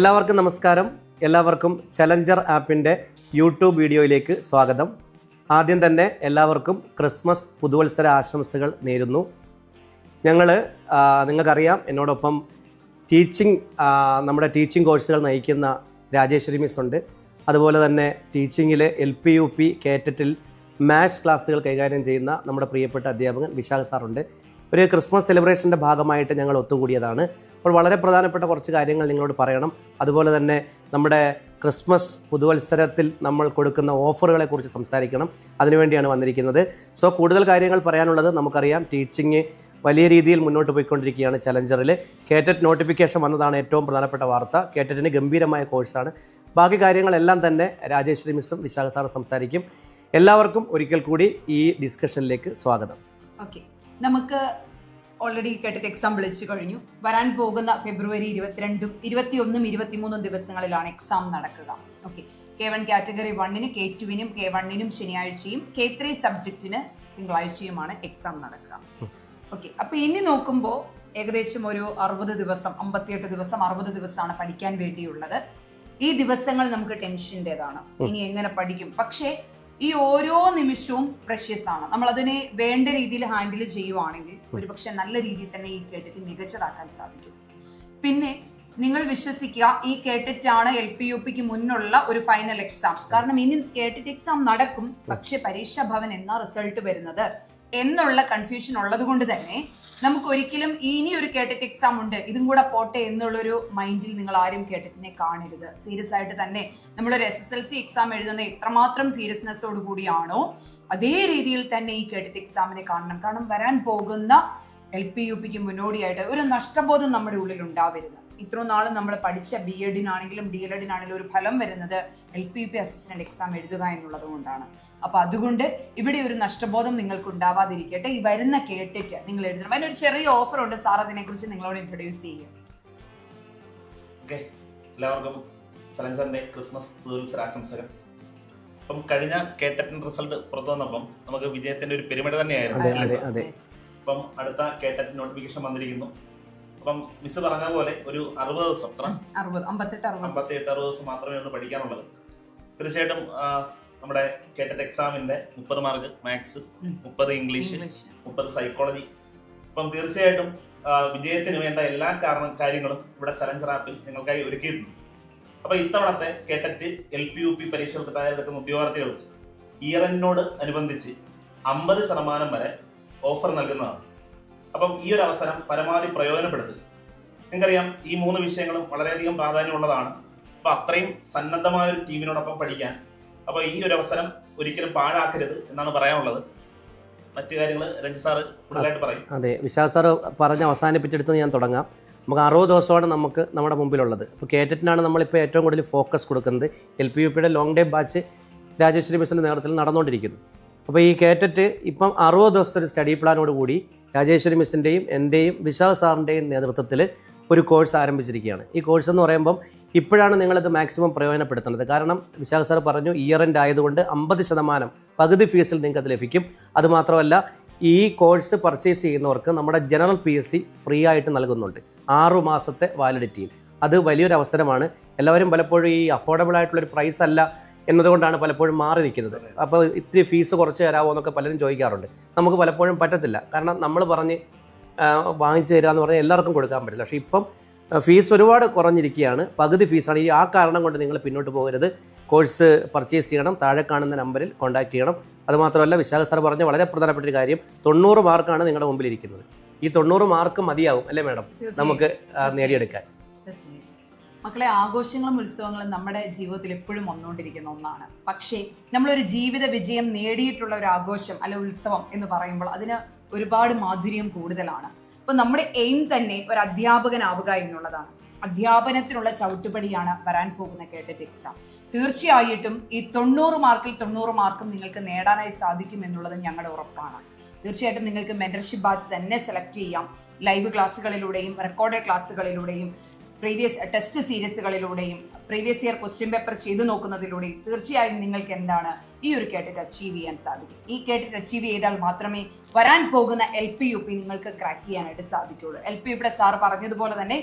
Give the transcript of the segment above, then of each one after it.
എല്ലാവർക്കും നമസ്കാരം. എല്ലാവർക്കും ചലഞ്ചർ ആപ്പിന്റെ യൂട്യൂബ് വീഡിയോയിലേക്ക് സ്വാഗതം. ആദ്യം തന്നെ എല്ലാവർക്കും ക്രിസ്മസ് പുതുവത്സര ആശംസകൾ നേരുന്നു. ഞങ്ങൾ നിങ്ങൾക്കറിയാം എന്നോടൊപ്പം ടീച്ചിങ് നമ്മുടെ ടീച്ചിങ് കോഴ്സുകൾ നയിക്കുന്ന രാജേശ്വരി മിസ് ഉണ്ട്. അതുപോലെ തന്നെ ടീച്ചിങ്ങിൽ എൽ പി യു പി കേറ്ററ്റിൽ മാത്സ് ക്ലാസ്സുകൾ കൈകാര്യം ചെയ്യുന്ന നമ്മുടെ പ്രിയപ്പെട്ട അധ്യാപകൻ വിശാഖ സാറുണ്ട് ഒരു ക്രിസ്മസ് സെലിബ്രേഷന്റെ ഭാഗമായിട്ട് ഞങ്ങൾ ഒത്തുകൂടിയതാണ്. അപ്പോൾ വളരെ പ്രധാനപ്പെട്ട കുറച്ച് കാര്യങ്ങൾ നിങ്ങളോട് പറയണം. അതുപോലെ തന്നെ നമ്മുടെ ക്രിസ്മസ് പുതുവത്സരത്തിൽ നമ്മൾ കൊടുക്കുന്ന ഓഫറുകളെ കുറിച്ച് സംസാരിക്കണം. അതിനുവേണ്ടിയാണ് വന്നിരിക്കുന്നത്. സോ കൂടുതൽ കാര്യങ്ങൾ പറയാനുള്ളത് നമുക്കറിയാം. ടീച്ചിങ് വലിയ രീതിയിൽ മുന്നോട്ട് പോയിക്കൊണ്ടിരിക്കുകയാണ് ചലഞ്ചറിൽ. കേറ്ററ്റ് നോട്ടിഫിക്കേഷൻ വന്നതാണ് ഏറ്റവും പ്രധാനപ്പെട്ട വാർത്ത. കേറ്ററ്റിന് ഗംഭീരമായ കോഴ്സാണ്. ബാക്കി കാര്യങ്ങളെല്ലാം തന്നെ രാജേശ്വരി മിസ്സും വിശാഖ സാറും സംസാരിക്കും. എല്ലാവർക്കും ഒരിക്കൽ കൂടി ഈ ഡിസ്കഷനിലേക്ക് സ്വാഗതം. ഓക്കെ. നമുക്ക് ഓൾറെഡി കേട്ടിട്ട് എക്സാം വിളിച്ചു കഴിഞ്ഞു. വരാൻ പോകുന്ന ഫെബ്രുവരി ഇരുപത്തിരണ്ടും ഇരുപത്തിയൊന്നും ഇരുപത്തിമൂന്നും ദിവസങ്ങളിലാണ് എക്സാം നടക്കുക. ഓക്കെ കെ വൺ കാറ്റഗറി വണ്ണിന് കെ ടുവിനും കെ വണ്ണിനും ശനിയാഴ്ചയും കെ ത്രീ സബ്ജക്റ്റിന് തിങ്കളാഴ്ചയുമാണ് എക്സാം നടക്കുക. ഓക്കെ അപ്പൊ ഇനി നോക്കുമ്പോൾ ഏകദേശം ഒരു അറുപത് ദിവസം അമ്പത്തിയെട്ട് ദിവസം അറുപത് ദിവസമാണ് പഠിക്കാൻ വേണ്ടിയുള്ളത്. ഈ ദിവസങ്ങൾ നമുക്ക് ടെൻഷന്റെതാണ് ഇനി എങ്ങനെ പഠിക്കും? പക്ഷേ ഈ ഓരോ നിമിഷവും പ്രഷ്യസ് ആണ്. നമ്മൾ അതിനെ വേണ്ട രീതിയിൽ ഹാൻഡിൽ ചെയ്യുവാണെങ്കിൽ ഒരുപക്ഷെ നല്ല രീതിയിൽ തന്നെ ഈ കേട്ടിട്ട് മികച്ചതാക്കാൻ സാധിക്കും. പിന്നെ നിങ്ങൾ വിശ്വസിക്കുക ഈ കേട്ടിട്ടാണ് എൽ പി യു പിക്ക് മുന്നുള്ള ഒരു ഫൈനൽ എക്സാം കാരണം ഇനി കേട്ടിട്ട് എക്സാം നടക്കും പക്ഷെ പരീക്ഷാ ഭവൻ എന്നാ റിസൾട്ട് വരുന്നത്? എന്നുള്ള കൺഫ്യൂഷൻ ഉള്ളത് കൊണ്ട് തന്നെ നമുക്ക് ഒരിക്കലും ഇനി ഒരു കേട്ടിട്ട് എക്സാം ഉണ്ട്. ഇതും കൂടെ പോട്ടെ എന്നുള്ളൊരു മൈൻഡിൽ നിങ്ങൾ ആരും കേട്ടിട്ടിനെ കാണരുത്. സീരിയസ് ആയിട്ട് തന്നെ നമ്മളൊരു S S L C exam എഴുതുന്ന എത്രമാത്രം സീരിയസ്നെസ്സോട് കൂടിയാണോ അതേ രീതിയിൽ തന്നെ ഈ കേട്ടിട്ട് എക്സാമിനെ കാണണം. കാരണം വരാൻ പോകുന്ന എൽ പി യു പിക്ക് മുന്നോടിയായിട്ട് ഒരു നഷ്ടബോധം നമ്മുടെ ഉള്ളിൽ ഉണ്ടാവരുത്. ഇത്രയും നാളും നമ്മൾ പഠിച്ച ബി എഡിനാണെങ്കിലും ഡി എൽ എഡിനാണെങ്കിലും ഒരു ഫലം വരുന്നത് L P P assistant exam എഴുതുക എന്നുള്ളത് കൊണ്ടാണ്. അപ്പൊ അതുകൊണ്ട് ഇവിടെ ഒരു നഷ്ടബോധം നിങ്ങൾക്ക് ഉണ്ടാവാതിരിക്കട്ടെ ഈ വരുന്ന കേട്ടിട്ട് നിങ്ങൾ എഴുതണം. അതിനൊരു ചെറിയ ഓഫർ ഉണ്ട്. സാർ അതിനെക്കുറിച്ച് നിങ്ങളോട് ഇൻട്രൊഡ്യൂസ് ചെയ്യുക ഓക്കെ. എല്ലാവർക്കും ചലഞ്ചറിന്റെ ക്രിസ്മസ് ആശംസകൾ അപ്പം കഴിഞ്ഞ കേട്ടറ്റിന്റെ റിസൾട്ട് പുറത്തു വന്നപ്പം നമുക്ക് വിജയത്തിന്റെ ഒരു പെരുമഴ തന്നെയായിരുന്നു. അപ്പം അടുത്ത കേട്ടറ്റ് നോട്ടിഫിക്കേഷൻ വന്നിരിക്കുന്നു. അപ്പം മിസ് പറഞ്ഞ പോലെ ഒരു അറുപത് ദിവസം എത്ര? അറുപത് അമ്പത്തെട്ട് അറുപത്. അമ്പത്തി എട്ട് അറുപത് ദിവസം മാത്രമേ ഉള്ളൂ പഠിക്കാനുള്ളത്. തീർച്ചയായിട്ടും നമ്മുടെ കേട്ടറ്റ് എക്സാമിന്റെ മുപ്പത് മാർക്ക് മാത്സ്. മുപ്പത് ഇംഗ്ലീഷ് മുപ്പത് സൈക്കോളജി അപ്പം തീർച്ചയായിട്ടും വിജയത്തിന് വേണ്ട എല്ലാ കാരണ കാര്യങ്ങളും ഇവിടെ ചലഞ്ചർ ആപ്പിൽ നിങ്ങൾക്കായി ഒരുക്കിയിട്ടുണ്ട്. അപ്പൊ ഇത്തവണത്തെ കേട്ടറ്റ് എൽ പി യു പി പരീക്ഷകൾക്ക് തയ്യാറെടുക്കുന്ന ഉദ്യോഗാർത്ഥികൾക്ക് ഇയർ എൻഡിനോട് അനുബന്ധിച്ച് അമ്പത് ശതമാനം വരെ ഓഫർ നൽകുന്നതാണ്. അപ്പം ഈ ഒരു അവസരം പരമാവധി പ്രയോജനപ്പെടുത്തുക. നിങ്ങൾക്കറിയാം ഈ മൂന്ന് വിഷയങ്ങളും വളരെയധികം പ്രാധാന്യമുള്ളതാണ്. അപ്പോൾ അത്രയും സന്നദ്ധമായ ഒരു ടീമിനോടൊപ്പം പഠിക്കാൻ. അപ്പോൾ ഈ ഒരു അവസരം ഒരിക്കലും പാഴാക്കരുത് എന്നാണ് പറയാനുള്ളത്. മറ്റു കാര്യങ്ങൾ രഞ്ജി സാറ് കൂടുതലായിട്ട് പറയും. അതെ. വിശാസ് സാറ് പറഞ്ഞ് അവസാനിപ്പിച്ചെടുത്ത് ഞാൻ തുടങ്ങാം. നമുക്ക് അറുപത് ദിവസമാണ് നമുക്ക് നമ്മുടെ മുമ്പിലുള്ളത്. അപ്പോൾ കേറ്ററ്റിനാണ് നമ്മളിപ്പോൾ ഏറ്റവും കൂടുതൽ ഫോക്കസ് കൊടുക്കുന്നത്. എൽ പി യു പിയുടെ ലോങ് ഡേ ബാച്ച് രാജേശ്വരി മിസിന്റെ നേതൃത്വത്തിൽ നടന്നുകൊണ്ടിരിക്കുന്നു. അപ്പോൾ ഈ കേറ്ററ്റ് ഇപ്പം അറുപത് ദിവസത്തെ ഒരു സ്റ്റഡി പ്ലാനോട് കൂടി രാജേശ്വരി മിസ്സിന്റെയും എന്റെയും വിശാൽ സാറിന്റെയും നേതൃത്വത്തിൽ ഒരു കോഴ്സ് ആരംഭിച്ചിരിക്കുകയാണ്. ഈ കോഴ്സ് എന്ന് പറയുമ്പം ഇപ്പോഴാണ് നിങ്ങളിത് മാക്സിമം പ്രയോജനപ്പെടുത്തുന്നത്. കാരണം വിശാഖ് സാർ പറഞ്ഞു ഇയർ എൻഡ് ആയതുകൊണ്ട് അമ്പത് ശതമാനം പകുതി ഫീസിൽ നിങ്ങൾക്ക് അത് ലഭിക്കും അതുമാത്രമല്ല ഈ കോഴ്സ് പർച്ചേസ് ചെയ്യുന്നവർക്ക് നമ്മുടെ general P S C free ആയിട്ട് നൽകുന്നുണ്ട്. ആറു മാസത്തെ വാലിഡിറ്റിയിൽ അത് വലിയൊരു അവസരമാണ്. എല്ലാവരും പലപ്പോഴും ഈ അഫോർഡബിൾ ആയിട്ടുള്ളൊരു പ്രൈസ് അല്ല. എന്നതുകൊണ്ടാണ് പലപ്പോഴും മാറി നിൽക്കുന്നത്. അപ്പോൾ ഇത്തിരി ഫീസ് കുറച്ച് തരാമോ എന്നൊക്കെ പലരും ചോദിക്കാറുണ്ട്. നമുക്ക് പലപ്പോഴും പറ്റത്തില്ല. കാരണം നമ്മൾ പറഞ്ഞ് വാങ്ങിച്ചു തരിക എന്ന് പറഞ്ഞാൽ എല്ലാവർക്കും കൊടുക്കാൻ പറ്റില്ല. പക്ഷേ ഇപ്പം ഫീസ് ഒരുപാട് കുറഞ്ഞിരിക്കുകയാണ്. പകുതി ഫീസാണ്. ഈ ആ കാരണം കൊണ്ട് നിങ്ങൾ പിന്നോട്ട് പോകരുത്. കോഴ്സ് പർച്ചേസ് ചെയ്യണം. താഴെ കാണുന്ന നമ്പറിൽ കോൺടാക്ട് ചെയ്യണം. അതുമാത്രമല്ല വിശാഖ സാർ പറഞ്ഞ വളരെ പ്രധാനപ്പെട്ട ഒരു കാര്യം. തൊണ്ണൂറ് മാർക്കാണ് നിങ്ങളുടെ മുമ്പിൽ ഇരിക്കുന്നത്. ഈ തൊണ്ണൂറ് മാർക്ക് മതിയാവും അല്ലേ മാഡം? നമുക്ക് നേടിയെടുക്കാൻ. മക്കളെ ആഘോഷങ്ങളും ഉത്സവങ്ങളും നമ്മുടെ ജീവിതത്തിൽ എപ്പോഴും വന്നുകൊണ്ടിരിക്കുന്ന ഒന്നാണ്. പക്ഷേ നമ്മളൊരു ജീവിത വിജയം നേടിയിട്ടുള്ള ഒരു ആഘോഷം അല്ലെ ഉത്സവം എന്ന് പറയുമ്പോൾ അതിന് ഒരുപാട് മാധുര്യം കൂടുതലാണ്. അപ്പൊ നമ്മുടെ എയിം തന്നെ ഒരു അധ്യാപകനാവുക എന്നുള്ളതാണ്. അധ്യാപനത്തിനുള്ള ചവിട്ടുപടിയാണ് വരാൻ പോകുന്ന കേട്ടറ്റ് എക്സാം തീർച്ചയായിട്ടും ഈ തൊണ്ണൂറ് മാർക്കിൽ തൊണ്ണൂറ് മാർക്കും നിങ്ങൾക്ക് നേടാനായി സാധിക്കും എന്നുള്ളത് ഞങ്ങളുടെ ഉറപ്പാണ്. തീർച്ചയായിട്ടും നിങ്ങൾക്ക് മെന്റർഷിപ്പ് ബാച്ച് തന്നെ സെലക്ട് ചെയ്യാം. ലൈവ് ക്ലാസ്സുകളിലൂടെയും റെക്കോർഡഡ് ക്ലാസ്സുകളിലൂടെയും പ്രീവിയസ് ടെസ്റ്റ് സീരീസുകളിലൂടെയും പ്രീവിയസ് ഇയർ ക്വസ്റ്റ്യൻ പേപ്പർ ചെയ്തു നോക്കുന്നതിലൂടെയും തീർച്ചയായും നിങ്ങൾക്ക് എന്താണ് ഈ ഒരു കേട്ടിട്ട് അച്ചീവ് ചെയ്യാൻ സാധിക്കും. ഈ കേട്ടിട്ട് അച്ചീവ് ചെയ്താൽ മാത്രമേ വരാൻ പോകുന്ന എൽ പി യു പി നിങ്ങൾക്ക് ക്രാക്ക് ചെയ്യാനായിട്ട് സാധിക്കുള്ളൂ. എൽ പി യുടെ സാർ പറഞ്ഞതുപോലെ തന്നെ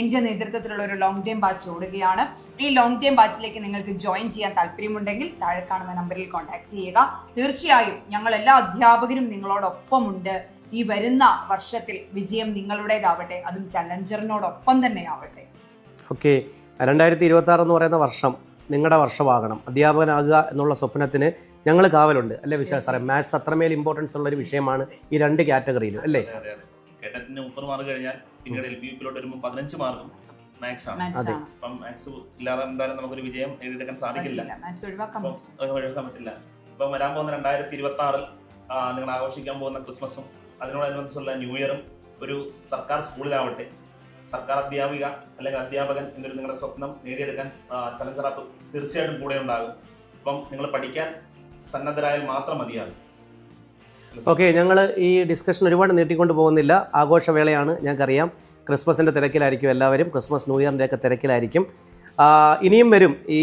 എന്റെ നേതൃത്വത്തിലുള്ള ഒരു ലോങ് ടൈം ബാച്ച് ഓടുകയാണ്. ഈ ലോങ് ടൈം ബാച്ചിലേക്ക് നിങ്ങൾക്ക് ജോയിൻ ചെയ്യാൻ താല്പര്യമുണ്ടെങ്കിൽ താഴെ കാണുന്ന നമ്പറിൽ കോൺടാക്ട് ചെയ്യുക. തീർച്ചയായും ഞങ്ങൾ എല്ലാ അധ്യാപകരും നിങ്ങളോടൊപ്പമുണ്ട്. ഈ വരുന്ന വർഷത്തിൽ വിജയം നിങ്ങളുടേതാവട്ടെ അതും ചലഞ്ചറിനോടൊപ്പം തന്നെ ആവട്ടെ ഓക്കെ. രണ്ടായിരത്തി ഇരുപത്തി ആറ് എന്ന് പറയുന്ന വർഷം നിങ്ങളുടെ വർഷമാകണം. അധ്യാപകനാകുക എന്നുള്ള സ്വപ്നത്തിന് ഞങ്ങൾ കാവലുണ്ട്. അല്ലേ വിശ്വാസ സാറേ? മാത്സ് അത്രമേൽ ഇമ്പോർട്ടൻസ് ഉള്ള ഒരു വിഷയമാണ് ഈ രണ്ട് കാറ്റഗറിയിലും അല്ലേ? കേട്ടറ്റിന് മുപ്പത് മാർക്ക് കഴിഞ്ഞാൽ പിന്നീട് എൽ പി യു പിയിലോട്ട് വരുമ്പോൾ പതിനഞ്ച് മാർക്കും മാത്സ് ആണ്. അപ്പം മാത്സ് ഇല്ലാതെ എന്തായാലും നമുക്കൊരു വിജയം നേടിയെടുക്കാൻ സാധിക്കില്ല. ഒഴിവാക്കാൻ പറ്റില്ല. ഇപ്പം വരാൻ പോകുന്ന രണ്ടായിരത്തി ഇരുപത്തി ആറിൽ നിങ്ങൾ ആഘോഷിക്കാൻ പോകുന്ന ക്രിസ്മസും അതിനോടനുബന്ധിച്ചുള്ള ന്യൂ ഇയറും ഒരു സർക്കാർ സ്കൂളിലാവട്ടെ സർക്കാർ അധ്യാപിക അല്ലെങ്കിൽ അധ്യാപകൻ എന്നൊരു നിങ്ങളുടെ സ്വപ്നം നേടിയെടുക്കാൻ ചലഞ്ചർ ആപ്പ് തീർച്ചയായിട്ടും കൂടെ ഉണ്ടാകും. അപ്പം നിങ്ങൾ പഠിക്കാൻ സന്നദ്ധരായാൽ മാത്രം മതിയാകും. ഓക്കെ ഞങ്ങൾ ഈ ഡിസ്കഷൻ ഒരുപാട് നീട്ടിക്കൊണ്ട് പോകുന്നില്ല. ആഘോഷവേളയാണ് ഞങ്ങൾക്കറിയാം. ക്രിസ്മസിന്റെ തിരക്കിലായിരിക്കും എല്ലാവരും. ക്രിസ്മസ് ന്യൂ ഇയറിന്റെ ഒക്കെ തിരക്കിലായിരിക്കും ഇനിയും വരും ഈ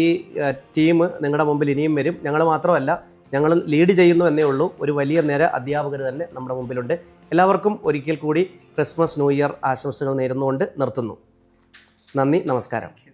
ടീം നിങ്ങളുടെ മുമ്പിൽ ഇനിയും വരും. ഞങ്ങൾ മാത്രമല്ല ഞങ്ങൾ ലീഡ് ചെയ്യുന്നു എന്നേ ഉള്ളൂ. ഒരു വലിയ നിര അധ്യാപകർ തന്നെ നമ്മുടെ മുമ്പിലുണ്ട്. എല്ലാവർക്കും ഒരിക്കൽ കൂടി ക്രിസ്മസ് ന്യൂ ഇയർ ആശംസകൾ നേരുന്നുകൊണ്ട് നിർത്തുന്നു. നന്ദി നമസ്കാരം.